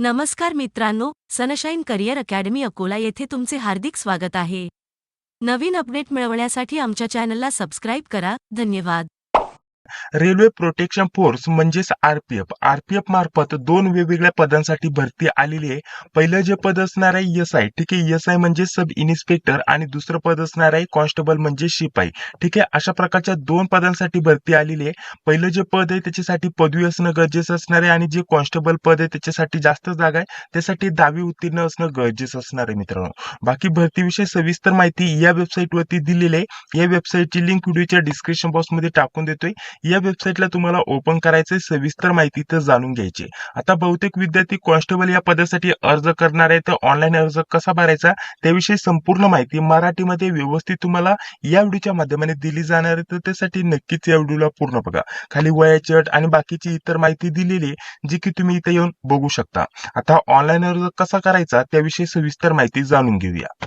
नमस्कार मित्रांनो sunshine career academy Akola येथे तुमचे हार्दिक स्वागत आहे. नवीन अपडेट मिळवण्यासाठी आमच्या चॅनलला सबस्क्राईब करा धन्यवाद. रेल्वे प्रोटेक्शन फोर्स म्हणजेच आरपीएफ. आरपीएफ मार्फत दोन वेगवेगळ्या पदांसाठी भरती आलेली आहे. पहिलं जे पद असणार आहे एस आय ठीक आहे एस आय म्हणजे सब इन्स्पेक्टर आणि दुसरं पद असणार आहे कॉन्स्टेबल म्हणजे शिपाई. ठीक आहे अशा प्रकारच्या दोन पदांसाठी भरती आलेली आहे. पहिलं जे पद आहे त्याच्यासाठी पदवी असणं गरजेचं असणार आहे आणि जे कॉन्स्टेबल पद आहे त्याच्यासाठी जास्त जागा आहे त्यासाठी दहावी उत्तीर्ण असणं गरजेचं असणार आहे मित्रांनो. बाकी भरतीविषयी सविस्तर माहिती या वेबसाईटवरती दिलेली आहे. या वेबसाईटची लिंक व्हिडिओच्या डिस्क्रिप्शन बॉक्समध्ये टाकून देतोय. या वेबसाईटला तुम्हाला ओपन करायचे सविस्तर माहिती तर जाणून घ्यायची. आता बहुतेक विद्यार्थी कॉन्स्टेबल या पदासाठी अर्ज करणार आहे तर ऑनलाईन अर्ज कसा भरायचा त्याविषयी संपूर्ण माहिती मराठीमध्ये व्यवस्थित तुम्हाला या व्हिडिओच्या माध्यमाने दिली जाणार आहे. तर त्यासाठी नक्कीच या व्हिडिओला पूर्ण बघा. खाली वयाची अट आणि बाकीची इतर माहिती दिलेली आहे जी की तुम्ही इथे येऊन बघू शकता. आता ऑनलाईन अर्ज कसा करायचा त्याविषयी सविस्तर माहिती जाणून घेऊया.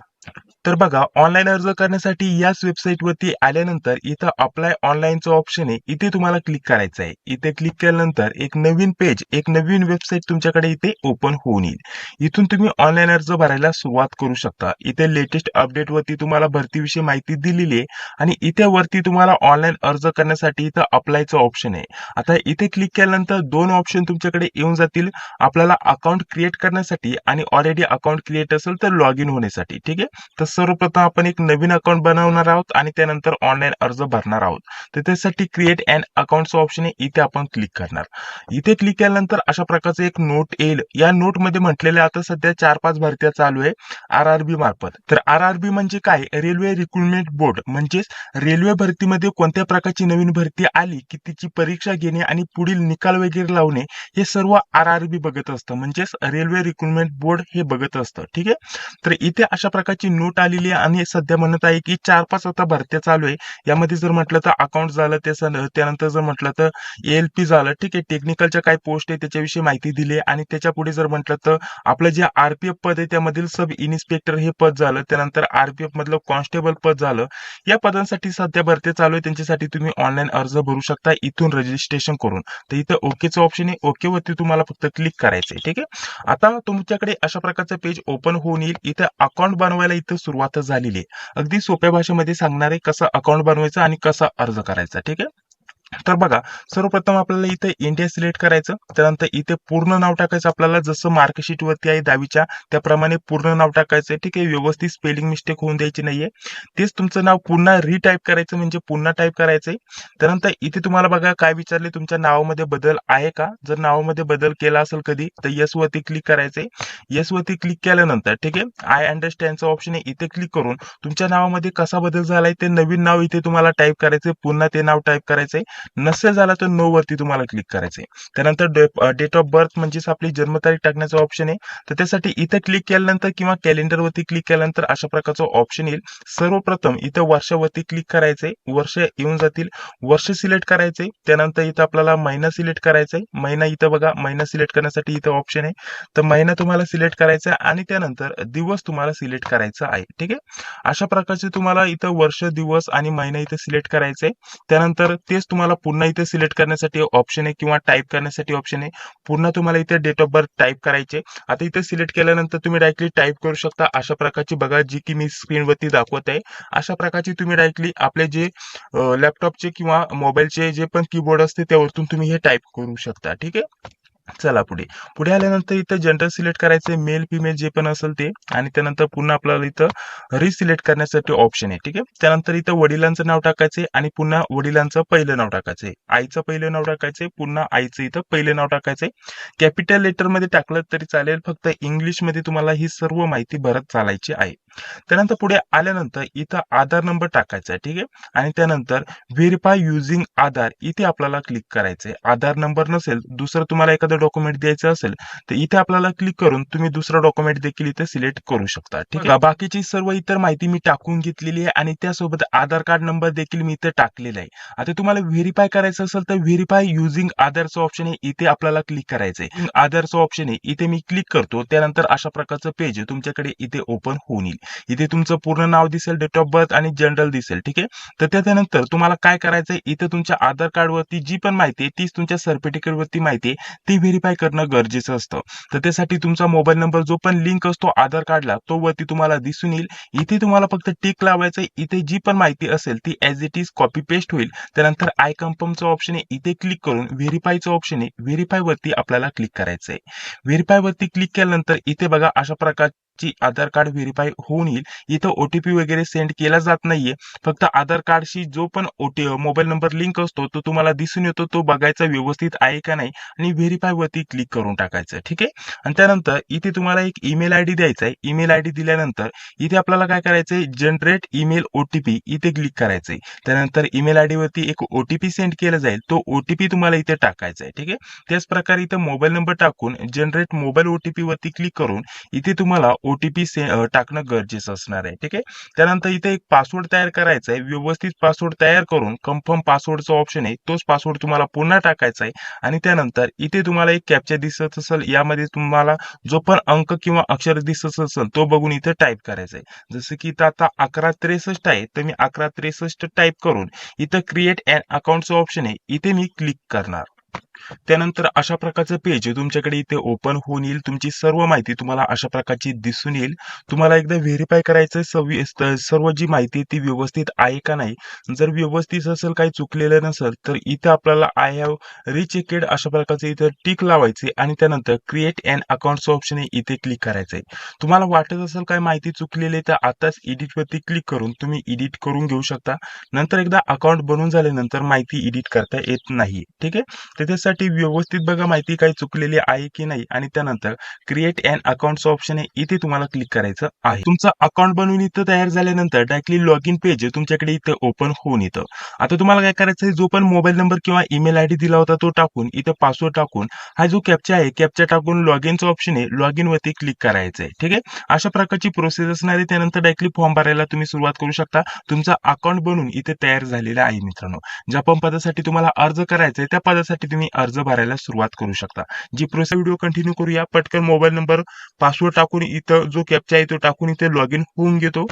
तर बघा ऑनलाईन अर्ज करण्यासाठी याच वेबसाईटवरती आल्यानंतर इथं अप्लाय ऑनलाईनचं ऑप्शन आहे. इथे तुम्हाला क्लिक करायचं आहे इथे क्लिक केल्यानंतर एक नवीन पेज एक नवीन वेबसाईट तुमच्याकडे इथे ओपन होऊन येईल. इथून तुम्ही ऑनलाईन अर्ज भरायला सुरुवात करू शकता. इथे लेटेस्ट अपडेट वरती तुम्हाला भरतीविषयी माहिती दिलेली आहे आणि इथे वरती तुम्हाला ऑनलाईन अर्ज करण्यासाठी इथं अप्लायचं ऑप्शन आहे. आता इथे क्लिक केल्यानंतर दोन ऑप्शन तुमच्याकडे येऊन जातील. आपल्याला अकाउंट क्रिएट करण्यासाठी आणि ऑलरेडी अकाउंट क्रिएट असेल तर लॉग इन होण्यासाठी. ठीक आहे? सर्वप्रथम आपण एक नवीन अकाउंट बनवणार आहोत आणि त्यानंतर ऑनलाईन अर्ज भरणार आहोत. तर त्यासाठी क्रिएट अँड अकाउंटचं ऑप्शन आहे. इथे आपण क्लिक करणार. इथे क्लिक केल्यानंतर अशा प्रकारचं एक नोट येईल. या नोटमध्ये म्हटलेले आता सध्या चार पाच भरत्या चालू आहे आर आर बी मार्फत. तर आर आर बी म्हणजे काय? रेल्वे रिक्रुटमेंट बोर्ड म्हणजेच रेल्वे भरतीमध्ये कोणत्या प्रकारची नवीन भरती आली की तिची परीक्षा घेणे आणि पुढील निकाल वगैरे लावणे हे सर्व आर आर बी बघत असतं. म्हणजेच रेल्वे रिक्रुटमेंट बोर्ड हे बघत असतं. ठीक आहे? तर इथे अशा प्रकारची नोट आलेली आहे आणि सध्या म्हणत आहे की चार पाच आता भरत्या चालू आहे. यामध्ये जर म्हटलं तर अकाउंट झालं त्याचं त्यानंतर जर म्हटलं तर एल पी झालं ठीक आहे. टेक्निकलच्या काय पोस्ट आहे त्याच्याविषयी माहिती दिली आहे. आणि त्याच्या पुढे जर म्हटलं तर आपलं जे आरपीएफ पद आहे त्यामधील सब इन्स्पेक्टर हे पद झालं. त्यानंतर आरपीएफ मधलं कॉन्स्टेबल पद झालं. या पदांसाठी सध्या भरती चालू आहे. त्यांच्यासाठी तुम्ही ऑनलाईन अर्ज भरू शकता. इथून रजिस्ट्रेशन करून. तर इथं ओकेचं ऑप्शन आहे. ओके वरती तुम्हाला फक्त क्लिक करायचंय ठीक आहे. आता तुमच्याकडे अशा प्रकारचं पेज ओपन होऊन येईल. इथं अकाउंट बनवायला इथं सुरुवात झालेली आहे. अगदी सोप्या भाषेमध्ये सांगणार आहे कसं अकाउंट बनवायचं आणि कसा अर्ज करायचा ठीक आहे? तर बघा सर्वप्रथम आपल्याला इथे इंडिया सिलेक्ट करायचं त्यानंतर इथे पूर्ण नाव टाकायचं आपल्याला जसं मार्कशीट वरती आहे दहावीच्या त्याप्रमाणे पूर्ण नाव टाकायचं ठीक आहे? व्यवस्थित स्पेलिंग मिस्टेक होऊन द्यायची नाहीये. तेच तुमचं नाव पुन्हा रिटाईप करायचं म्हणजे पुन्हा टाईप करायचंय. त्यानंतर इथे तुम्हाला बघा काय विचारले तुमच्या नावामध्ये बदल आहे का? जर नावामध्ये बदल केला असेल कधी तर यस वरती क्लिक करायचंय. यस वरती क्लिक केल्यानंतर ठीक आहे? आय अंडरस्टँडचं ऑप्शन आहे इथे क्लिक करून तुमच्या नावामध्ये कसा बदल झालाय ते नवीन नाव इथे तुम्हाला टाईप करायचंय पुन्हा ते नाव टाईप करायचंय. नसेल झाला तर नो वरती तुम्हाला क्लिक करायचंय. त्यानंतर डेट ऑफ बर्थ म्हणजेच आपली जन्मतारीख टाकण्याचा ऑप्शन आहे. तर त्यासाठी इथे क्लिक केल्यानंतर किंवा कॅलेंडर वरती क्लिक केल्यानंतर अशा प्रकारचं ऑप्शन येईल. सर्वप्रथम इथं वर्षावरती क्लिक करायचंय. वर्ष येऊन जातील. वर्ष सिलेक्ट करायचंय. त्यानंतर इथं आपल्याला महिना सिलेक्ट करायचंय. महिना इथं बघा. महिना सिलेक्ट करण्यासाठी इथं ऑप्शन आहे. तर महिना तुम्हाला सिलेक्ट करायचा आहे आणि त्यानंतर दिवस तुम्हाला सिलेक्ट करायचा आहे. ठीक आहे? अशा प्रकारचे तुम्हाला इथं वर्ष दिवस आणि महिना इथं सिलेक्ट करायचंय. त्यानंतर तेच तुम्हाला पुन्हा इथे सिलेक्ट करण्यासाठी ऑप्शन आहे किंवा टाईप करण्यासाठी ऑप्शन आहे. पुन्हा तुम्हाला इथे डेट ऑफ बर्थ टाईप करायचे आता इथे सिलेक्ट केल्यानंतर तुम्ही डायरेक्टली टाईप करू शकता. अशा प्रकारची बघा जी की मी स्क्रीनवरती दाखवत आहे. अशा प्रकारची तुम्ही डायरेक्टली आपले जे लॅपटॉपचे किंवा मोबाईलचे जे पण कीबोर्ड असते त्यावरतून तुम्ही हे टाईप करू शकता. ठीक आहे? चला पुढे. पुढे आल्यानंतर इथं जनरल सिलेक्ट करायचं मेल फिमेल जे पण असेल ते. आणि त्यानंतर पुन्हा आपल्याला इथं रिसिलेक्ट करण्यासाठी ऑप्शन आहे ठीक आहे? त्यानंतर इथं वडिलांचं नाव टाकायचंय आणि पुन्हा वडिलांचं पहिलं नाव टाकायचंय. आईचं पहिलं नाव टाकायचंय पुन्हा आईचं इथं पहिलं नाव टाकायचंय. कॅपिटल लेटरमध्ये टाकलं तरी चालेल फक्त इंग्लिशमध्ये तुम्हाला ही सर्व माहिती भरत चालायची आहे. त्यानंतर पुढे आल्यानंतर इथं आधार नंबर टाकायचा आहे ठीक आहे? आणि त्यानंतर व्हेरीफाय युझिंग आधार इथे आपल्याला क्लिक करायचंय आधार नंबर नसेल दुसरं तुम्हाला एखादं डॉक्युमेंट द्यायचं असेल तर इथे आपल्याला क्लिक करून तुम्ही दुसरं डॉक्युमेंट देखील इथे सिलेक्ट करू शकता ठीक आहे? बाकीची सर्व इतर माहिती मी टाकून घेतलेली आहे आणि त्यासोबत आधार कार्ड नंबर देखील मी इथे टाकलेला आहे. आता तुम्हाला व्हेरीफाय करायचं असेल तर व्हेरीफाय युझिंग आधारचं ऑप्शन आहे इथे आपल्याला क्लिक करायचंय आधारचं ऑप्शन आहे इथे मी क्लिक करतो त्यानंतर अशा प्रकारचं पेज तुमच्याकडे इथे ओपन होऊन येईल. इथे तुमचं पूर्ण नाव दिसेल डेट ऑफ बर्थ आणि जनरल दिसेल ठीक आहे? तर त्याच्यानंतर तुम्हाला काय करायचंय? इथे तुमच्या आधार कार्डवरती जी पण माहिती आहे तीच तुमच्या सर्टिफिकेट वरती माहिती आहे ती व्हेरीफाय करणं गरजेचं असतं. तर त्यासाठी तुमचा मोबाईल नंबर जो पण लिंक असतो आधार कार्डला तो वरती तुम्हाला दिसून येईल. इथे तुम्हाला फक्त टिक लावायचं इथे जी पण माहिती असेल ती as it is copy paste होईल. त्यानंतर आय कन्फर्मचं ऑप्शन आहे. इथे क्लिक करून व्हेरीफायचं ऑप्शन आहे. व्हेरीफाय वरती आपल्याला क्लिक करायचं आहे व्हेरीफाय वरती क्लिक केल्यानंतर इथे बघा अशा ची आधार कार्ड व्हेरीफाय होऊन येईल. इथं ओटीपी वगैरे सेंड केला जात नाहीये. फक्त आधार कार्डशी जो पण ओटी मोबाईल नंबर लिंक असतो तो तुम्हाला दिसून येतो तो बघायचा व्यवस्थित आहे का नाही आणि व्हेरीफाय वरती क्लिक करून टाकायचं ठीक आहे? आणि त्यानंतर इथे तुम्हाला एक ईमेल आय डी द्यायचा आहे. ईमेल आय डी दिल्यानंतर इथे आपल्याला काय करायचंय? जनरेट ईमेल ओटीपी इथे क्लिक करायचंय. त्यानंतर ईमेल आयडी वरती एक ओटीपी सेंड केला जाईल. तो ओटीपी तुम्हाला इथे टाकायचा आहे ठीक आहे? त्याच प्रकारे इथे मोबाईल नंबर टाकून जनरेट मोबाईल ओटीपी वरती क्लिक करून इथे तुम्हाला ओटीपी टाकणं गरजेचं असणार आहे ठीक आहे? त्यानंतर इथे एक पासवर्ड तयार करायचा आहे व्यवस्थित पासवर्ड तयार करून कन्फर्म पासवर्डचा ऑप्शन आहे. तोच पासवर्ड तुम्हाला पुन्हा टाकायचा आहे आणि त्यानंतर इथे तुम्हाला एक कॅप्चा दिसत असेल. यामध्ये तुम्हाला जो पण अंक किंवा अक्षर दिसत असेल तो बघून इथे टाईप करायचा आहे जसं की इथं आता अकरा त्रेसष्ट आहे. तर मी अकरा त्रेसष्ट टाईप करून इथं क्रिएट अँड अकाउंटचं ऑप्शन आहे. इथे मी क्लिक करणार. त्यानंतर अशा प्रकारचं पेज तुमच्याकडे इथे ओपन होऊन येईल तुमची सर्व माहिती तुम्हाला अशा प्रकारची दिसून येईल. तुम्हाला एकदा व्हेरीफाय करायचं सवि सर्व जी माहिती आहे ती व्यवस्थित आहे का नाही? जर व्यवस्थित असेल काही चुकलेलं नसेल तर इथे आपल्याला आय हॅव रिचेकेड अशा प्रकारचे इथे टिक लावायचे आणि त्यानंतर क्रिएट अँड अकाउंटचं ऑप्शन आहे इथे क्लिक करायचं आहे तुम्हाला वाटत असेल काय माहिती चुकलेली आहे तर आताच एडिट वरती क्लिक करून तुम्ही एडिट करून घेऊ शकता. नंतर एकदा अकाउंट बनवून झाल्यानंतर माहिती एडिट करता येत नाही. ठीक आहे? त्याच्यासाठी व्यवस्थित बघा माहिती काही चुकलेली आहे की नाही. आणि त्यानंतर क्रिएट अँड अकाउंटचं ऑप्शन आहे इथे तुम्हाला क्लिक करायचं आहे. तुमचं अकाउंट बनवून इथं तयार झाल्यानंतर डायरेक्टली लॉग इन पेज तुमच्याकडे इथं ओपन होऊन येतं. आता तुम्हाला काय करायचं जो पण मोबाईल नंबर किंवा ईमेल आयडी दिला होता तो टाकून इथं पासवर्ड टाकून हा जो कॅप्चा आहे कॅप्चा टाकून लॉग इनचा ऑप्शन आहे लॉग इन वरती क्लिक करायचं आहे ठीक आहे? अशा प्रकारची प्रोसेस असणार आहे. त्यानंतर डायरेक्टली फॉर्म भरायला तुम्ही सुरुवात करू शकता. तुमचा अकाउंट बनवून इथे तयार झालेला आहे मित्रांनो. ज्या पण पदासाठी तुम्हाला अर्ज करायचा आहे त्या पदासाठी तुम्ही अर्ज भरायला सुरुवात करू शकता. जी प्रोसेस व्हिडिओ कंटिन्यू करूया. पटकन मोबाईल नंबर पासवर्ड टाकून इथं जो कॅप्चा आहे तो टाकून इथे लॉग इन होऊन घेतो.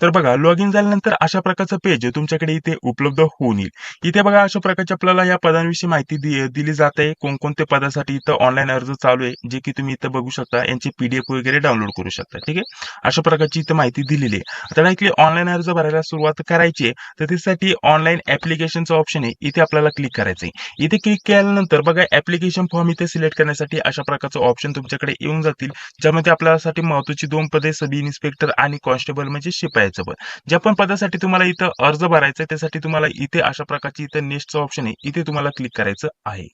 तर बघा लॉग इन झाल्यानंतर अशा प्रकारचं पेज तुमच्याकडे इथे उपलब्ध होऊन येईल. इथे बघा अशा प्रकारची आपल्याला या पदांविषयी माहिती दिली जात आहे. कोणकोणत्या पदासाठी इथं ऑनलाईन अर्ज चालू आहे जे की तुम्ही इथं बघू शकता. यांची पीडीएफ वगैरे डाउनलोड करू शकता ठीक आहे? अशा प्रकारची इथं माहिती दिलेली आहे. आता डायरेक्टली ऑनलाईन अर्ज भरायला सुरुवात करायची आहे तर त्यासाठी ऑनलाईन ऍप्लिकेशनचं ऑप्शन आहे. इथे आपल्याला क्लिक करायचं आहे इथे क्लिक केल्यानंतर बघा ऍप्लिकेशन फॉर्म इथे सिलेक्ट करण्यासाठी अशा प्रकारचं ऑप्शन तुमच्याकडे येऊन जातील ज्यामध्ये आपल्यासाठी महत्वाची दोन पदे सब इन्स्पेक्टर आणि कॉन्स्टेबल म्हणजे शिपायाचं पद ज्या पण पदासाठी तुम्हाला इथं अर्ज भरायचा आहे त्यासाठी तुम्हाला इथे अशा प्रकारची इथं नेक्स्टचं ऑप्शन आहे. इथे तुम्हाला क्लिक करायचं आहे.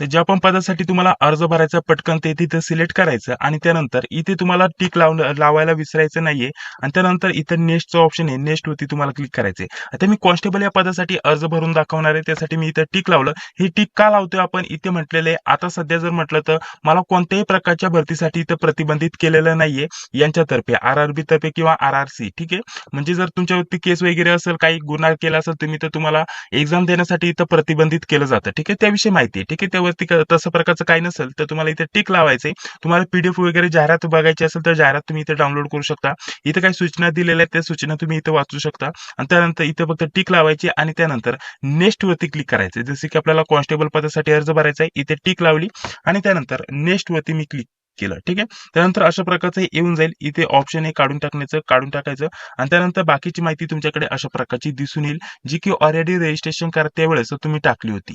तर ज्या पण पदासाठी तुम्हाला अर्ज भरायचा पटकन ते तिथं सिलेक्ट करायचं आणि त्यानंतर इथे तुम्हाला टिक लावून लावायला विसरायचं नाहीये. आणि त्यानंतर इथं नेक्स्टचं ऑप्शन आहे नेक्स्ट वरती तुम्हाला क्लिक करायचं आता मी कॉन्स्टेबल या पदासाठी अर्ज भरून दाखवणार आहे त्यासाठी मी इथं टिक लावलं. हे टिक का लावतोय आपण इथे म्हटलेलं आहे. आता सध्या जर म्हटलं तर मला कोणत्याही प्रकारच्या भरतीसाठी इथं प्रतिबंधित केलेलं नाहीये. यांच्यातर्फे आर आर बी तर्फे किंवा आर आर सी ठीक आहे? म्हणजे जर तुमच्यावरती केस वगैरे असेल काही गुन्हा केला असेल तुम्ही तर तुम्हाला एक्झाम देण्यासाठी इथं प्रतिबंधित केलं जातं ठीक आहे? त्याविषयी माहिती आहे ठीक आहे? त्यावरती तसं प्रकारचं काही नसेल तर तुम्हाला इथे टिक लावायचे तुम्हाला पीडीएफ वगैरे जाहिरात बघायची असेल तर जाहिरात तुम्ही इथे डाउनलोड करू शकता. इथे काही सूचना दिलेल्या आहेत त्या सूचना तुम्ही इथे वाचू शकता. आणि त्यानंतर इथे फक्त टिक लावायची आणि त्यानंतर नेक्स्ट वरती क्लिक करायचे जसे की आपल्याला कॉन्स्टेबल पदासाठी अर्ज भरायचा आहे इथे टिक लावली आणि त्यानंतर नेक्स्ट वरती मी क्लिक केलं. ठीक आहे? त्यानंतर अशा प्रकारचं हे येऊन जाईल. इथे ऑप्शन हे काढून टाकण्याचं काढून टाकायचं. आणि त्यानंतर बाकीची माहिती तुमच्याकडे अशा प्रकारची दिसून येईल जी की ऑलरेडी रजिस्ट्रेशन करते वेळेस तुम्ही टाकली होती.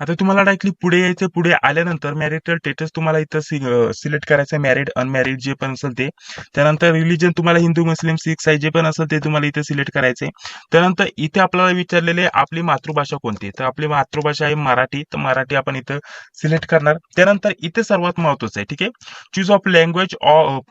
आता तुम्हाला डायरेक्टली पुढे यायचं पुढे आल्यानंतर मॅरिटल स्टेटस तुम्हाला इथं सिलेक्ट करायचं मॅरिड अनमॅरिड जे पण असेल ते. त्यानंतर रिलिजन तुम्हाला हिंदू मुस्लिम सिख साई जे पण असेल ते तुम्हाला इथे सिलेक्ट करायचे त्यानंतर इथे आपल्याला विचारलेले आपली मातृभाषा कोणती आहे? तर आपली मातृभाषा आहे मराठी. तर मराठी आपण इथं सिलेक्ट करणार. त्यानंतर इथे सर्वात महत्वाचं आहे. ठीक आहे? Choose of language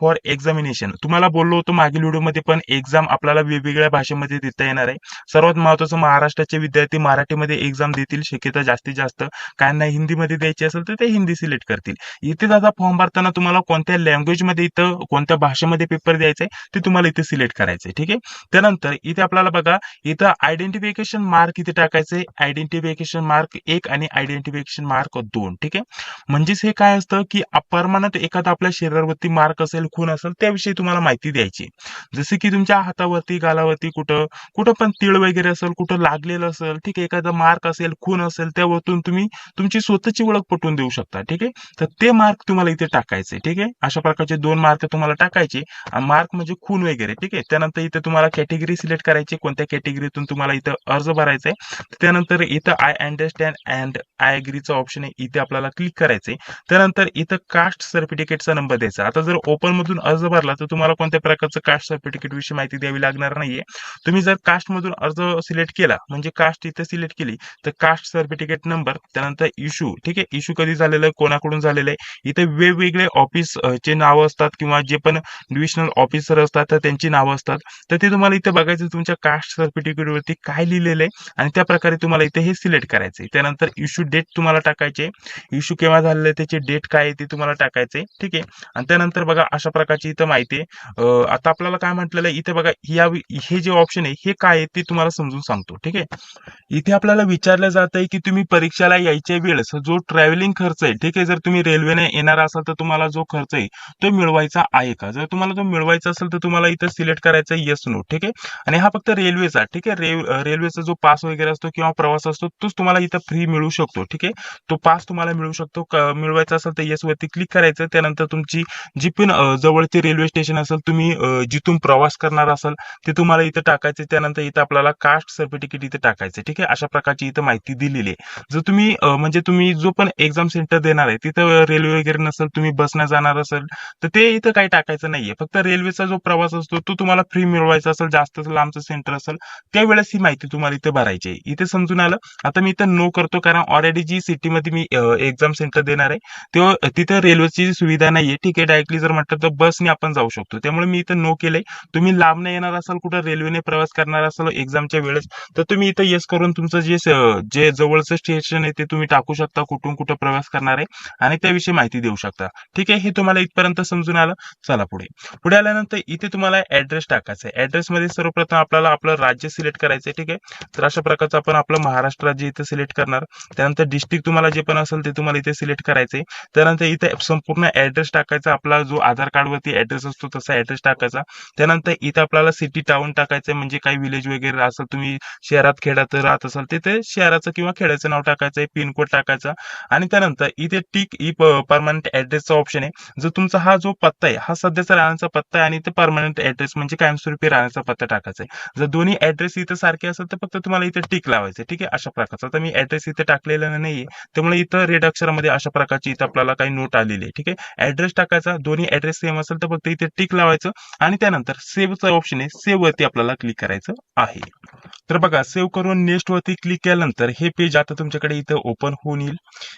for examination तुम्हाला बोललो होतो मागील व्हिडिओमध्ये पण एक्झाम आपल्याला वेगवेगळ्या भाषेमध्ये देता येणार आहे. सर्वात महत्वाचं महाराष्ट्राचे विद्यार्थी मराठीमध्ये एक्झाम देतील शक्यता जास्तीत जास्त. काहींना हिंदीमध्ये द्यायची असेल तर ते हिंदी सिलेक्ट करतील. इथे दादा फॉर्म भरताना तुम्हाला कोणत्या लँग्वेजमध्ये इथं कोणत्या भाषेमध्ये पेपर द्यायचा आहे ते तुम्हाला इथे सिलेक्ट करायचं आहे ठीक आहे? त्यानंतर इथे आपल्याला बघा इथं आयडेंटिफिकेशन मार्क इथे टाकायचे आयडेंटिफिकेशन मार्क एक आणि आयडेंटिफिकेशन मार्क दोन ठीक आहे? म्हणजेच हे काय असतं की परमानंट एका एखादा आपल्या शरीरावरती मार्क असेल खून असेल त्याविषयी तुम्हाला माहिती द्यायची जसे की तुमच्या हातावरती गालावरती कुठं कुठं पण तीळ वगैरे असेल कुठं लागलेलं असेल ठीक आहे एखादा मार्क असेल खून असेल त्यावरतून तुम्ही तुमची स्वतःची ओळख पटवून देऊ शकता ठीक आहे? तर ते मार्क तुम्हाला इथे टाकायचे ठीक आहे? अशा प्रकारचे दोन मार्क तुम्हाला टाकायचे. मार्क म्हणजे खून वगैरे ठीक आहे? त्यानंतर इथे तुम्हाला कॅटेगरी सिलेक्ट करायची कोणत्या कॅटेगरीतून तुम्हाला इथं अर्ज भरायचा आहे. त्यानंतर इथं आय अंडरस्टँड अँड आय अग्रीचा ऑप्शन आहे. इथे आपल्याला क्लिक करायचे त्यानंतर इथं कास्ट सर्टिफिकेटचा नंबर द्यायचा. आता जर ओपन मधून अर्ज भरला तर तुम्हाला कोणत्या प्रकारचं कास्ट सर्टिफिकेट विषयी माहिती द्यावी लागणार नाहीये. तुम्ही जर कास्ट मधून अर्ज सिलेक्ट केला म्हणजे कास्ट इथे सिलेक्ट केली तर कास्ट सर्टिफिकेट नंबर त्यानंतर इश्यू ठीक आहे? इश्यू कधी झालेला आहे कोणाकडून झालेला आहे? इथे वेगवेगळे ऑफिस चे नावं असतात किंवा जे पण डिव्हिजनल ऑफिसर असतात तर त्यांची नावं असतात. तर ते तुम्हाला इथे बघायचं तुमच्या कास्ट सर्टिफिकेट वरती काय लिहिलेलं आहे आणि त्या प्रकारे तुम्हाला इथे हे सिलेक्ट करायचे त्यानंतर इश्यू डेट तुम्हाला टाकायचे इश्यू केव्हा झालेलं आहे त्याची डेट काय आहे ते तुम्हाला टाकायचे ठीक आहे? आणि त्यानंतर बघा अशा प्रकारची इथं माहिती आहे. आता आपल्याला काय म्हटलेलं आहे इथे बघा या हे जे ऑप्शन आहे हे काय आहे ते तुम्हाला समजून सांगतो ठीक आहे? इथे आपल्याला विचारलं जात आहे की तुम्ही परीक्षेला यायच्या वेळेस जो ट्रॅव्हलिंग खर्च आहे ठीक आहे? जर तुम्ही रेल्वेने येणार असाल तर तुम्हाला जो खर्च आहे तो मिळवायचा आहे का? जर तुम्हाला तो मिळवायचा असेल तर तुम्हाला इथं सिलेक्ट करायचा येस नो ठीक आहे? आणि हा फक्त रेल्वेचा ठीक आहे? रेल्वेचा जो पास वगैरे असतो किंवा प्रवास असतो तोच तुम्हाला इथं फ्री मिळू शकतो ठीक आहे? तो पास तुम्हाला मिळू शकतो मिळवायचा असेल तर येस वरती क्लिक करायचं त्यानंतर तुमची जी पण जवळची जवळचे रेल्वे स्टेशन असेल तुम्ही जिथून प्रवास करणार असाल ते तुम्हाला इथं टाकायचे त्यानंतर इथं आपल्याला कास्ट सर्टिफिकेट इथं टाकायचं ठीक आहे? अशा प्रकारची इथं माहिती दिलेली आहे. जर तुम्ही म्हणजे तुम्ही जो पण एक्झाम सेंटर देणार आहे तिथं रेल्वे वगैरे नसेल तुम्ही बसनं जाणार असेल तर ते इथं काही टाकायचं नाहीये. फक्त रेल्वेचा जो प्रवास असतो तो तुम्हाला फ्री मिळवायचा असेल जास्त लांबचं सेंटर असेल त्यावेळेस ही माहिती तुम्हाला इथे भरायची आहे. इथे समजून आलं? आता मी इथं नो करतो कारण ऑलरेडी जी सिटीमध्ये मी एक्झाम सेंटर देणार आहे तेव्हा तिथं रेल्वेची सुविधा नाहीये. ठीक आहे डायरेक्टली जर म्हटलं तर बसने आपण जाऊ शकतो. त्यामुळे मी इथं नो केलंय. तुम्ही लांबने येणार असाल कुठं रेल्वेने प्रवास करणार असाल एक्झामच्या वेळेस तर तुम्ही इथं येस करून तुमचं जे जे जवळचं स्टेशन आहे ते तुम्ही टाकू शकता कुठून कुठं प्रवास करणार आहे आणि त्याविषयी माहिती देऊ शकता. ठीक आहे हे तुम्हाला इथपर्यंत समजून आलं. चला पुढे. पुढे आल्यानंतर इथे तुम्हाला ऍड्रेस टाकायचा आहे. ऍड्रेस मध्ये सर्वप्रथम आपल्याला आपलं राज्य सिलेक्ट करायचं आहे ठीक आहे? तर अशा प्रकारचं आपण आपलं महाराष्ट्र राज्य इथे सिलेक्ट करणार. त्यानंतर डिस्ट्रिक्ट तुम्हाला जे पण असेल ते तुम्हाला इथे सिलेक्ट करायचे त्यानंतर इथे संपूर्ण ऍड्रेस टाकायचा आपला जो आधार कार्ड वरती ऍड्रेस असतो तसा ऍड्रेस टाकायचा. त्यानंतर इथे आपल्याला सिटी टाउन टाकायचं आहे, म्हणजे काही विलेज वगैरे असेल तुम्ही शहरात खेड्यात राहत असाल तिथे शहराचं किंवा खेड्याचं नाव टाकायचं आहे पिनकोड टाकायचा. आणि त्यानंतर इथे टिक ई परमनंट ऍड्रेसचा ऑप्शन आहे. जो तुमचा हा जो पत्ता आहे हा सध्याचा राहण्याचा पत्ता आहे आणि ते परमनंट ऍड्रेस म्हणजे कायमस्वरूपी राहण्याचा पत्ता टाकायचा आहे. जर दोन्ही ऍड्रेस इथे सारखे असेल तर फक्त तुम्हाला इथे टिक लावायचं ठीक आहे? अशा प्रकारचा. तर मी ऍड्रेस इथे टाकलेला नाहीये त्यामुळे इथं रेड अक्षरामध्ये अशा प्रकारची इथं आपल्याला काही नोट आलेली आहे ठीक आहे? ऍड्रेस टाकायचा दोन्ही ऍड्रेस सेम असेल तर फक्त इथे टिक लावायचं आणि त्यानंतर सेव्हचा ऑप्शन आहे सेव्ह वरती आपल्याला क्लिक करायचं आहे. तर बघा सेव्ह करून नेक्स्ट वरती क्लिक केल्यानंतर हे पेज आता तुमच्याकडे इथं ओपन होऊन येईल.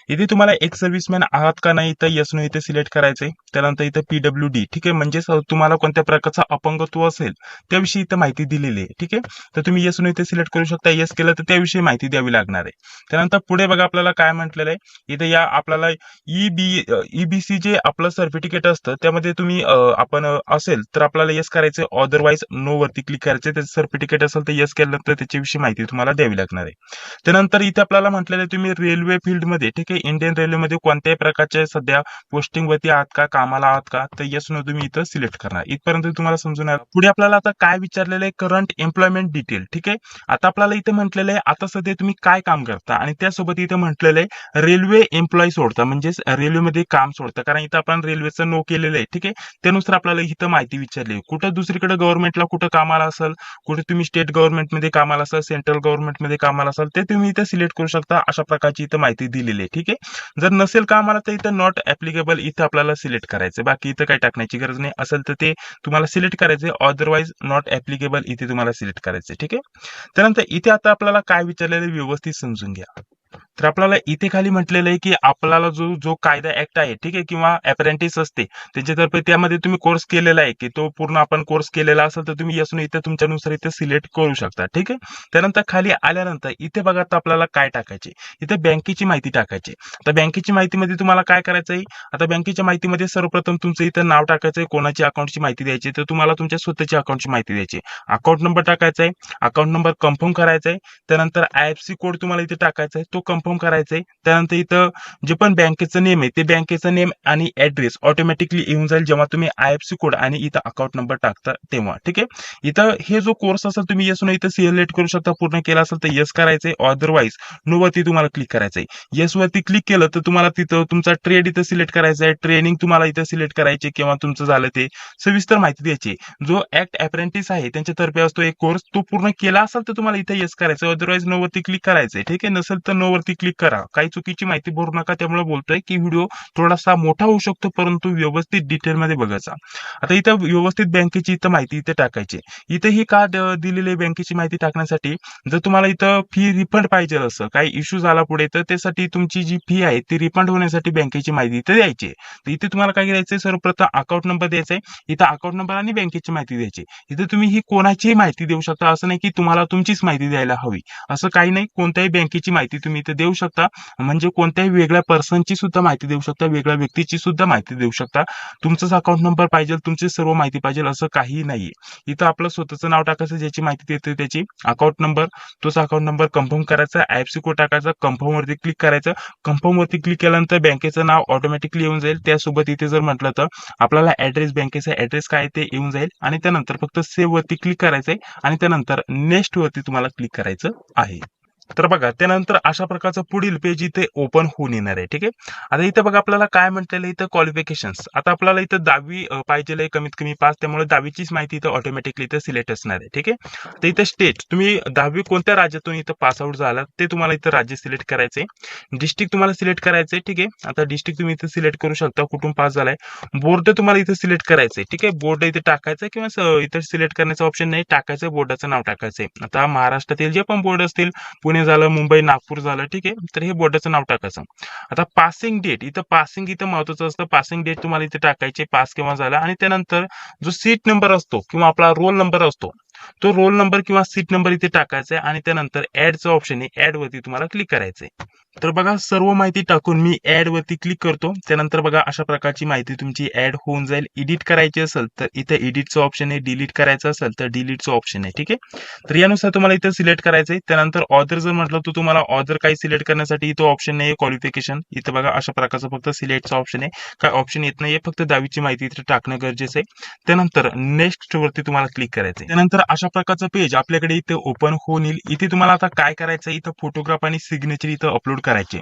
इथे तुम्हाला एक सर्व्हिसमॅन आहात का नाही तर यस नो इथे सिलेक्ट करायचंय. त्यानंतर इथं पीडब्ल्यू डी ठीक आहे? म्हणजेच तुम्हाला कोणत्या प्रकारचा अपंगत्व असेल त्याविषयी इथं माहिती दिलेली आहे ठीक आहे? तर तुम्ही यस नो इथे सिलेक्ट करू शकता. येस केलं तर त्याविषयी माहिती द्यावी लागणार आहे. त्यानंतर पुढे बघा आपल्याला काय म्हटलेलं आहे. इथे या आपल्याला ईबी ईबीसी जे आपलं सर्टिफिकेट असतं त्यामध्ये तुम्ही आपण असेल तर आपल्याला येस करायचं अदरवाईज नो वरती क्लिक करायचं त्याचं सर्टिफिकेट असेल तर येस केलं तर त्याच्याविषयी माहिती तुम्हाला द्यावी लागणार आहे. त्यानंतर इथे आपल्याला म्हटलेलं आहे तुम्ही रेल्वे फील्डमध्ये ठीक आहे इंडियन रेल्वेमध्ये कोणत्याही प्रकारच्या सध्या पोस्टिंग वरती आहात का कामाला आहात का तर येस नो तुम्ही इथं सिलेक्ट करणार. इथपर्यंत तुम्हाला समजून आलं. पुढे आपल्याला आता काय विचारलेलं आहे करंट एम्प्लॉयमेंट डिटेल ठीक आहे? आता आपल्याला इथे म्हटलेलं आहे आता सध्या तुम्ही काय काम करता? आणि त्यासोबत इथे म्हटलेलं आहे रेल्वे एम्प्लॉई सोडता म्हणजेच रेल्वेमध्ये काम सोडता. कारण इथं आपण रेल्वेचं नो केलेलं आहे ठीक आहे? त्यानुसार आपल्याला इथं माहिती विचारली कुठं दुसरीकडे गव्हर्नमेंटला कुठं कामाला असेल कुठे तुम्ही स्टेट गव्हर्नमेंटमध्ये कामाला असाल सेंट्रल गव्हर्नमेंटमध्ये कामाला असाल ते तुम्ही इथं सिलेक्ट करू शकता अशा प्रकारची इथं माहिती दिलेली आहे ठीक आहे? जर नसेल कामाला तर इथं नॉट ऍप्लिकेबल इथं आपल्याला सिलेक्ट करायचं बाकी इथं काही टाकण्याची गरज नाही. असेल तर ते तुम्हाला सिलेक्ट करायचे अदरवाईज नॉट ऍप्लिकेबल इथे तुम्हाला सिलेक्ट करायचं ठीक आहे? त्यानंतर इथे आता आपल्याला काय विचारलेलं व्यवस्थित समजून घ्या. तर आपल्याला इथे खाली म्हटलेलं आहे की आपल्याला जो जो कायदा ऍक्ट आहे ठीक आहे किंवा अप्रेंटिस असते त्यांच्यातर्फे त्यामध्ये तुम्ही कोर्स केलेला आहे की तो पूर्ण आपण कोर्स केलेला असेल तर तुम्ही येसून इथे तुमच्यानुसार इथे सिलेक्ट करू शकता ठीक आहे? त्यानंतर खाली आल्यानंतर इथे बघा तर आपल्याला काय टाकायचे. इथे बँकेची माहिती टाकायची. आता बँकेची माहितीमध्ये तुम्हाला काय करायचं आहे? आता बँकेच्या माहितीमध्ये सर्वप्रथम तुमचं इथं नाव टाकायचं आहे कोणाची अकाउंटची माहिती द्यायची तर तुम्हाला तुमच्या स्वतःची अकाउंटची माहिती द्यायची अकाउंट नंबर टाकायचा आहे अकाउंट नंबर कन्फर्म करायचा आहे त्यानंतर आय एफ सी कोड तुम्हाला इथे टाकायचा आहे तो कन्फर्म कन्फर्म करायचंय. त्यानंतर इथं जे पण बँकेचं नेम आहे ते बँकेचं नेम आणि ऍड्रेस ऑटोमॅटिकली येऊन जाईल जेव्हा तुम्ही आय एफ सी कोड आणि इथं अकाउंट नंबर टाकता तेव्हा. ठीक आहे? इथं हे जो कोर्स असेल तुम्ही येस नो इथं सिलेक्ट करू शकता. पूर्ण केला असेल तर येस करायचंय. अदरवाईज नो वरती तुम्हाला क्लिक करायचंय. येस वरती क्लिक केलं तर तुम्हाला तिथं तुमचा ट्रेड इथं सिलेक्ट करायचा आहे. ट्रेनिंग तुम्हाला इथं सिलेक्ट करायचे किंवा तुमचं झालं ते सविस्तर माहिती द्यायची जो ऍक्ट अप्रेंटिस आहे त्यांच्यातर्फे असतो एक कोर्स तो पूर्ण केला असेल तर तुम्हाला इथे येस करायचं अदरवाईज नो वरती क्लिक करायचंय. ठीक आहे? नसेल तर नो वरती क्लिक करा. काही चुकीची माहिती भरू नका त्यामुळे बोलतोय की व्हिडिओ थोडासा मोठा होऊ शकतो परंतु व्यवस्थित डिटेलमध्ये बघायचा. आता इथं व्यवस्थित बँकेची इथं माहिती इथे टाकायची. इथे ही का दिलेली आहे बँकेची माहिती टाकण्यासाठी जर तुम्हाला इथं फी रिफंड पाहिजे असं काही इश्यू झाला पुढे तर त्यासाठी तुमची जी फी आहे ती रिफंड होण्यासाठी बँकेची माहिती इथे द्यायची आहे. तर इथे तुम्हाला काय करायचंय सर्वप्रथम अकाउंट नंबर द्यायचा आहे इथं अकाउंट नंबर आणि बँकेची माहिती द्यायची. इथे तुम्ही ही कोणाचीही माहिती देऊ शकता असं नाही की तुम्हाला तुमचीच माहिती द्यायला हवी. असं काही नाही. कोणत्याही बँकेची माहिती तुम्ही इथे देऊ शकता. म्हणजे कोणत्याही वेगळ्या पर्सनची सुद्धा माहिती देऊ शकता वेगळ्या व्यक्तीची सुद्धा माहिती देऊ शकता. तुमचाच अकाउंट नंबर पाहिजे तुमची सर्व माहिती पाहिजे असं काही नाहीये. इथं आपलं स्वतःचं नाव टाकायचं ज्याची माहिती देते त्याची अकाउंट नंबर तोच अकाउंट नंबर कन्फर्म करायचा ऍपसी कोड टाकायचा कन्फर्म वरती क्लिक करायचं. कन्फर्म वरती क्लिक केल्यानंतर बँकेचं नाव ऑटोमॅटिकली येऊन जाईल. त्यासोबत इथे जर म्हटलं तर आपल्याला ऍड्रेस बँकेचा ऍड्रेस काय ते येऊन जाईल. आणि त्यानंतर फक्त सेव्ह वरती क्लिक करायचंय. आणि त्यानंतर नेक्स्ट वरती तुम्हाला क्लिक करायचं आहे. तर बघा त्यानंतर अशा प्रकारचं पुढील पेज इथे ओपन होऊन येणार आहे ठीक आहे? आता इथं बघा आपल्याला काय म्हटलेलं इथं क्वालिफिकेशन आता आपल्याला इथं दहावी पाहिजे कमीत कमी पास त्यामुळे दहावीचीच माहिती इथं ऑटोमॅटिकली इथं सिलेक्ट असणार आहे ठीक आहे? तर इथं स्टेट तुम्ही दहावी कोणत्या राज्यातून इथं पास आउट झाला ते तुम्हाला इथं राज्य सिलेक्ट करायचे डिस्ट्रिक्ट तुम्हाला सिलेक्ट करायचंय ठीक आहे? आता डिस्ट्रिक्ट तुम्ही इथं सिलेक्ट करू शकता कुठून पास झालाय. बोर्ड तुम्हाला इथं सिलेक्ट करायचंय ठीक आहे? बोर्ड इथे टाकायचं किंवा इथं सिलेक्ट करण्याचं ऑप्शन नाही टाकायचं बोर्डाचं नाव टाकायचंय. आता महाराष्ट्रातील जे पण बोर्ड असतील पुणे झालं मुंबई नागपूर झालं ठीक आहे? तर हे बोर्डाचं नाव टाकायचं. आता पासिंग डेट इथं पासिंग इथं महत्वाचं असतं. पासिंग डेट तुम्हाला इथे टाकायचे पास केव्हा झाला? आणि त्यानंतर जो सीट नंबर असतो किंवा आपला रोल नंबर असतो तो रोल नंबर किंवा सीट नंबर इथे टाकायचा आहे आणि त्यानंतर ऍडचं ऑप्शन आहे ऍड वरती तुम्हाला क्लिक करायचंय. तर बघा सर्व माहिती टाकून मी ऍड वरती क्लिक करतो. त्यानंतर बघा अशा प्रकारची माहिती तुमची ऍड होऊन जाईल. एडिट करायची असेल तर इथे एडिटचं ऑप्शन आहे. डिलीट करायचं असेल तर डिलीटचं ऑप्शन आहे. ठीक आहे? तर यानुसार तुम्हाला इथे सिलेक्ट करायचंय. त्यानंतर ऑदर जर म्हटलं तर तुम्हाला ऑदर काही सिलेक्ट करण्यासाठी इथं ऑप्शन नाही क्वालिफिकेशन इथं बघा अशा प्रकारचं फक्त सिलेक्टचं ऑप्शन आहे. काय ऑप्शन येत नाहीये फक्त दहावीची माहिती इथे टाकणं गरजेचं आहे. त्यानंतर नेक्स्ट वरती तुम्हाला क्लिक करायचंय. त्यानंतर अशा प्रकारचं पेज आपल्याकडे इथे ओपन होऊन येईल. इथे तुम्हाला आता काय करायचं इथं फोटोग्राफ आणि सिग्नेचर इथं अपलोड करायचे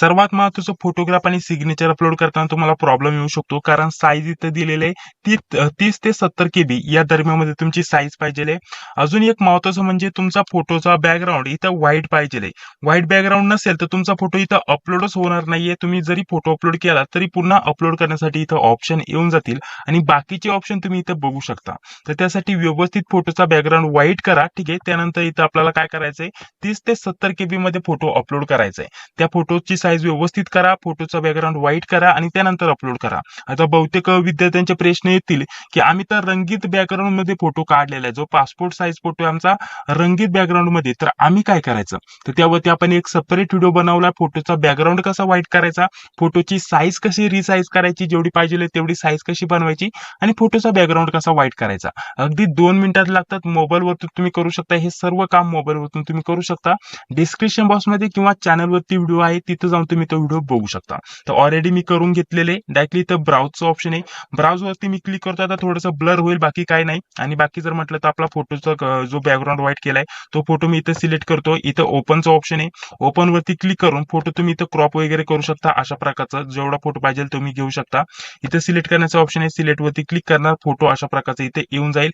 सर्वात महत्वाचं फोटोग्राफ आणि सिग्नेचर अपलोड करताना तुम्हाला प्रॉब्लेम येऊ शकतो. कारण साईज इथं दिलेले आहे. ती तीस ते सत्तर केबी या दरम्यानमध्ये तुमची साईज पाहिजे अजून एक महत्वाचं म्हणजे तुमचा फोटोचा बॅकग्राऊंड इथं व्हाईट पाहिजे व्हाईट बॅकग्राऊंड नसेल तर तुमचा फोटो इथं अपलोडच होणार नाहीये. तुम्ही जरी फोटो अपलोड केला तरी पुन्हा अपलोड करण्यासाठी इथं ऑप्शन येऊन जातील. आणि बाकीचे ऑप्शन तुम्ही इथं बघू शकता. तर त्यासाठी व्यवस्थित फोटोचा बॅकग्राऊंड व्हाईट करा ठीक आहे? त्यानंतर इथं आपल्याला काय करायचंय? तीस ते सत्तर केबी मध्ये फोटो अपलोड करायचा आहे त्या फोटोची साईज व्यवस्थित करा फोटोचा बॅकग्राऊंड व्हाईट करा आणि त्यानंतर अपलोड करा. आता बहुतेक विद्यार्थ्यांचे प्रश्न येतील की आम्ही तर रंगीत बॅकग्राऊंडमध्ये फोटो काढलेला आहे. जो पासपोर्ट साईज फोटो आमचा रंगीत बॅकग्राऊंडमध्ये तर आम्ही काय करायचं? तर त्यावरती आपण एक सेपरेट व्हिडिओ बनवला. फोटोचा बॅकग्राऊंड कसा व्हाईट करायचा? फोटोची साईज कशी रिसाईज करायची? जेवढी पाहिजे तेवढी साईज कशी बनवायची? आणि फोटोचा बॅकग्राऊंड कसा व्हाईट करायचा? अगदी दोन मिनिटात लागतात. मोबाईलवरती तुम्ही करू शकता. हे सर्व काम मोबाईलवरतून तुम्ही करू शकता. डिस्क्रिप्शन बॉक्समध्ये किंवा चॅनलवरती व्हिडिओ आहे तिथं जाऊन तुम्ही तो व्हिडिओ बघू शकता. तर ऑलरेडी मी करून घेतलेले. डायरेक्टली इथं ब्राउजचं ऑप्शन आहे. ब्राउज वरती मी क्लिक करतो आता थोडंसं ब्लर होईल बाकी काय नाही. आणि बाकी जर म्हटलं तर आपला फोटोचा जो बॅकग्राऊंड व्हाईट केलाय तो फोटो मी इथं सिलेक्ट करतो इथं ओपनचं ऑप्शन आहे. ओपन वरती क्लिक करून फोटो तुम्ही इथं क्रॉप वगैरे करू शकता. अशा प्रकारचा जेवढा फोटो पाहिजे तुम्ही घेऊ शकता. इथं सिलेक्ट करण्याचं ऑप्शन आहे. सिलेक्ट वरती क्लिक करणार. फोटो अशा प्रकारचा इथे येऊन जाईल.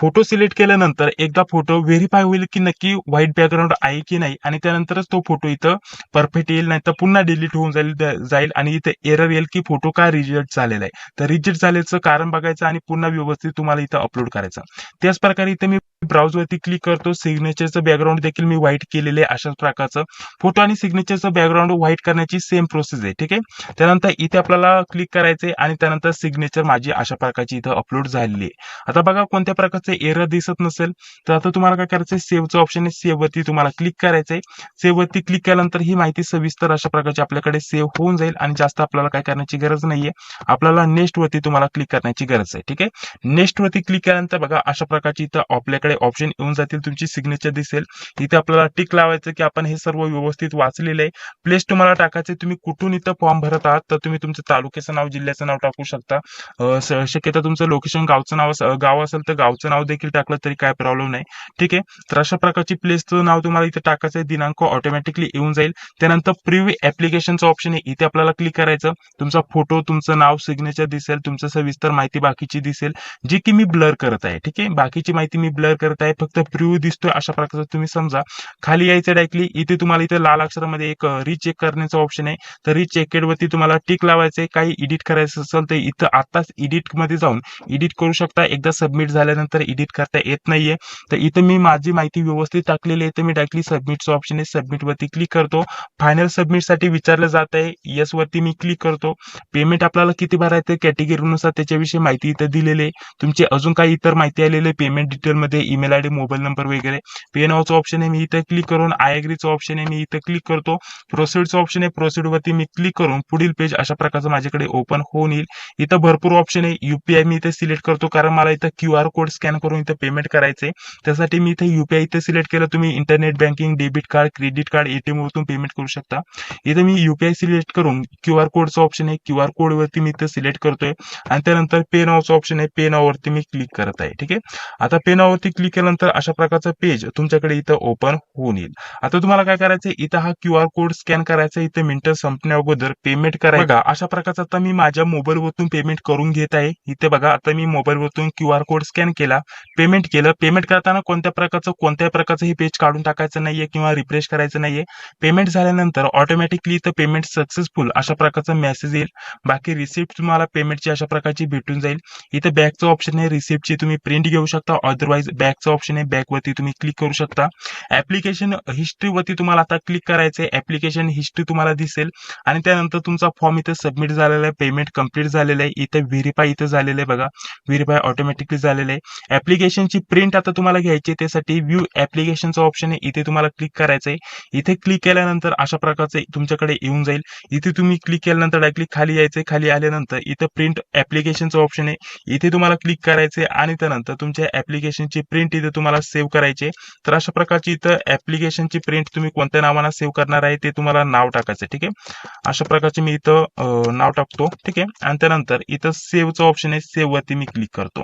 फोटो सिलेक्ट केल्यानंतर एकदा फोटो व्हेरीफाय होईल की नक्की व्हाईट बॅकग्राऊंड आहे की नाही. आणि त्यानंतरच तो फोटो इथं परफेक्ट येईल नाही तर पुन्हा डिलीट होऊन जाईल जाईल आणि इथे एरर येईल की फोटो का रिजेक्ट झालेला आहे. तर रिजेक्ट झाल्याचं कारण बघायचं आणि पुन्हा व्यवस्थित तुम्हाला इथं अपलोड करायचं. त्याच प्रकारे इथे मी ब्राउज वरती क्लिक करतो. सिग्नेचरचं बॅकग्राऊंड देखील मी व्हाईट केलेले आहे अशाच प्रकारचं. फोटो आणि सिग्नेचरचं बॅकग्राऊंड व्हाईट करण्याची सेम प्रोसेस आहे ठीक आहे? त्यानंतर इथे आपल्याला क्लिक करायचे आणि त्यानंतर सिग्नेचर माझी अशा प्रकारची इथं अपलोड झालेली आहे. आता बघा कोणत्या प्रकारचे एरर दिसत नसेल तर आता तुम्हाला काय करायचं सेव्हचं ऑप्शन आहे. सेव्ह वरती तुम्हाला क्लिक करायचंय सेव्हवरती क्लिक केल्यानंतर ही माहिती सविस्तर अशा प्रकारची आपल्याकडे सेव्ह होऊन जाईल आणि जास्त आपल्याला काय करण्याची गरज नाहीये. आपल्याला नेक्स्ट वरती तुम्हाला क्लिक करण्याची गरज आहे ठीक आहे? नेक्स्ट वरती क्लिक केल्यानंतर बघा अशा प्रकारची इथं आपल्याकडे तुमच्याकडे ऑप्शन येऊन जातील तुमची सिग्नेचर दिसेल. इथे आपल्याला टिक लावायचं की आपण हे सर्व व्यवस्थित वाचलेलं आहे. प्लेस तुम्हाला टाकायचे तुम्ही कुठून इथं फॉर्म भरत आहात तर तुम्ही तुमचं तालुक्याचं नाव जिल्ह्याचं नाव टाकू शकता. शक्यता तुमचं लोकेशन गावचं नाव गाव असेल तर गावचं नाव देखील टाकलं तरी काय प्रॉब्लेम नाही. ठीक आहे? तर अशा प्रकारची प्लेसचं नाव तुम्हाला इथे टाकायचं आहे. दिनांक ऑटोमॅटिकली येऊन जाईल. त्यानंतर प्रिव्ह्यू ऍप्लिकेशनचं ऑप्शन आहे. इथे आपल्याला क्लिक करायचं. तुमचा फोटो तुमचं नाव सिग्नेचर दिसेल. तुमचं सविस्तर माहिती बाकीची दिसेल. जी की मी ब्लर करत आहे. ठीक आहे? बाकीची माहिती मी ब्लर करत आहे फक्त प्रिव्ह्यू दिसतोय अशा प्रकारचं. तुम्ही समजा खाली यायचं डायरेक्टली इथे तुम्हाला इथे लाल अक्षरामध्ये एक रिचेक करण्याचा ऑप्शन आहे. तर रिचेकेड वरती तुम्हाला टिक लावायचं आहे काही एडिट करायचं असेल तर इथं आताच एडिटमध्ये जाऊन एडिट करू शकता. एकदा सबमिट झाल्यानंतर एडिट करता येत नाहीये. तर इथं मी माझी माहिती व्यवस्थित टाकलेली आहे. तर मी डायरेक्टली सबमिटचं ऑप्शन आहे. सबमिट वरती क्लिक करतो. फायनल सबमिटसाठी विचारलं जात आहे. येस वरती मी क्लिक करतो. पेमेंट आपल्याला किती भरायचं कॅटेगरीनुसार त्याच्याविषयी माहिती इथं दिलेली आहे. तुमची अजून काही इतर माहिती आलेली पेमेंट डिटेल मध्ये email I D mobile number वगैरे. पे नावचं ऑप्शन आहे मी इथं क्लिक करून आय अग्रीचं ऑप्शन आहे मी इथं क्लिक करतो. प्रोसिडचं ऑप्शन आहे प्रोसीड वरती मी क्लिक करून पुढील पेज अशा प्रकारचं माझ्याकडे ओपन होऊन येईल. इथं भरपूर ऑप्शन आहे युपीआय मी इथे सिलेक्ट करतो कारण मला इथं क्यू आर कोड स्कॅन करून इथं पेमेंट करायचंय. त्यासाठी मी इथे युपीआय इथे सिलेक्ट केलं तुम्ही internet banking debit card credit card ATM वरतून पेमेंट करू शकता. इथे मी युपीआय सिलेक्ट करून क्यू आर कोडचं ऑप्शन आहे क्यू आर कोड वरती मी इथं सिलेक्ट करतोय. आणि त्यानंतर पे नावचं ऑप्शन आहे पे नाववरती मी क्लिक करत आहे ठीक आहे? आता पे नाववरती क्लिक केल्यानंतर अशा प्रकारचं पेज तुमच्याकडे इथं ओपन होऊन येईल. आता तुम्हाला काय करायचं इथं हा क्यू आर कोड स्कॅन करायचा इथं मिनिटं संपण्या अगोदर पेमेंट करायचं. बघा. अशा प्रकारचं आता मी माझ्या मोबाईल वरतून पेमेंट करून घेत आहे. इथे बघा आता मी मोबाईल वरतून क्यू आर कोड स्कॅन केला. पेमेंट केलं. पेमेंट करताना कोणत्या प्रकारचं कोणत्याही प्रकारचं हे पेज काढून टाकायचं नाहीये किंवा रिफ्रेश करायचं नाहीये. पेमेंट झाल्यानंतर ऑटोमॅटिकली इथं पेमेंट सक्सेसफुल अशा प्रकारचा मेसेज येईल. बाकी रिसिप्ट तुम्हाला पेमेंटची अशा प्रकारची भेटून जाईल. इथे बॅकचं ऑप्शन आहे. रिसिप्टची तुम्ही प्रिंट घेऊ शकता. अदरवाईज बॅकचं ऑप्शन आहे. बॅक वरती तुम्ही क्लिक करू शकता. ऍप्लिकेशन हिस्ट्री वरती तुम्हाला आता क्लिक करायचंय. ऍप्लिकेशन हिस्ट्री तुम्हाला दिसेल. आणि त्यानंतर तुमचा फॉर्म इथं सबमिट झालेला आहे. पेमेंट कंप्लीट झालेलं आहे. इथे व्हेरीफाय इथं झालेलं आहे बघा. व्हेरीफाय ऑटोमॅटिकली झालेलं आहे. ऍप्लिकेशनची प्रिंट आता तुम्हाला घ्यायची त्यासाठी व्ह्यू ऍप्लिकेशनचं ऑप्शन आहे. इथे तुम्हाला क्लिक करायचंय. इथे क्लिक केल्यानंतर अशा प्रकारचे तुमच्याकडे येऊन जाईल. इथे तुम्ही क्लिक केल्यानंतर डायरेक्टली खाली यायचंय. खाली आल्यानंतर इथं प्रिंट ऍप्लिकेशनचं ऑप्शन आहे. इथे तुम्हाला क्लिक करायचंय. आणि त्यानंतर तुमच्या ऍप्लिकेशनची प्रिंट प्रिंट इथे तुम्हाला सेव्ह करायचे. तर अशा प्रकारची इथं ऍप्लिकेशनची प्रिंट तुम्ही कोणत्या नावानं सेव्ह करणार आहे ते तुम्हाला नाव टाकायचं ठीक आहे? अशा प्रकारचे मी इथं नाव टाकतो ठीक आहे? आणि त्यानंतर इथं सेव्हचं ऑप्शन आहे सेव्ह वरती मी क्लिक करतो.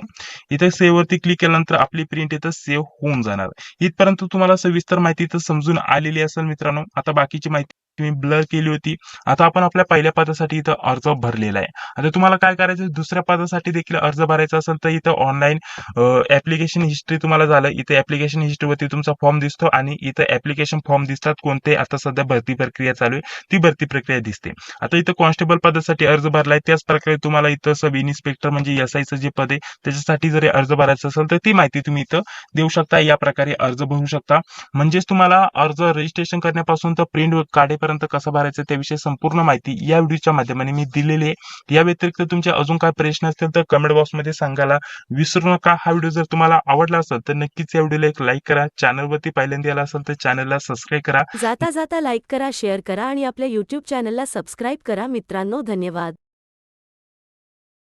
इथे सेव्ह वरती क्लिक केल्यानंतर आपली प्रिंट इथं सेव्ह होऊन जाणार. इथपर्यंत तुम्हाला सविस्तर माहिती इथं समजून आलेली असेल मित्रांनो. आता बाकीची माहिती मी ब्लर केली होती. आता आपण आपल्या पहिल्या पदासाठी इथं अर्ज भरलेला आहे. आता तुम्हाला काय करायचं दुसऱ्या पदासाठी देखील अर्ज भरायचा असेल तर इथं ऑनलाईन ऍप्लिकेशन हिस्ट्री तुम्हाला झालं. इथे ऍप्लिकेशन हिस्ट्रीवरती तुमचा फॉर्म दिसतो आणि इथं ऍप्लिकेशन फॉर्म दिसतात. कोणते? आता सध्या भरती प्रक्रिया चालू आहे. ती भरती प्रक्रिया दिसते. आता इथं कॉन्स्टेबल पदासाठी अर्ज भरलाय. त्याच प्रकारे तुम्हाला इथं सब इन्स्पेक्टर म्हणजे एस आयचं जे पद आहे त्याच्यासाठी जरी अर्ज भरायचा असेल तर ती माहिती तुम्ही इथं देऊ शकता. या प्रकारे अर्ज भरू शकता. म्हणजेच तुम्हाला अर्ज रजिस्ट्रेशन करण्यापासून तर प्रिंट काढेपर्यंत कसं भरायचं त्याविषयी संपूर्ण माहिती या व्हिडिओच्या माध्यमाने मी दिलेली आहे. या व्यतिरिक्त तुमचे अजून काय प्रश्न असतील तर कमेंट बॉक्समध्ये सांगायला विसरू नका. हा व्हिडिओ जर तुम्हाला आवडला असेल तर नक्कीच या व्हिडिओला एक लाईक करा. चॅनलवरती पहिल्यांदा आला असेल तर चॅनलला सबस्क्राईब करा. जाता जाता लाईक करा शेअर करा आणि आपल्या यूट्यूब चॅनलला सबस्क्राईब करा. मित्रांनो धन्यवाद.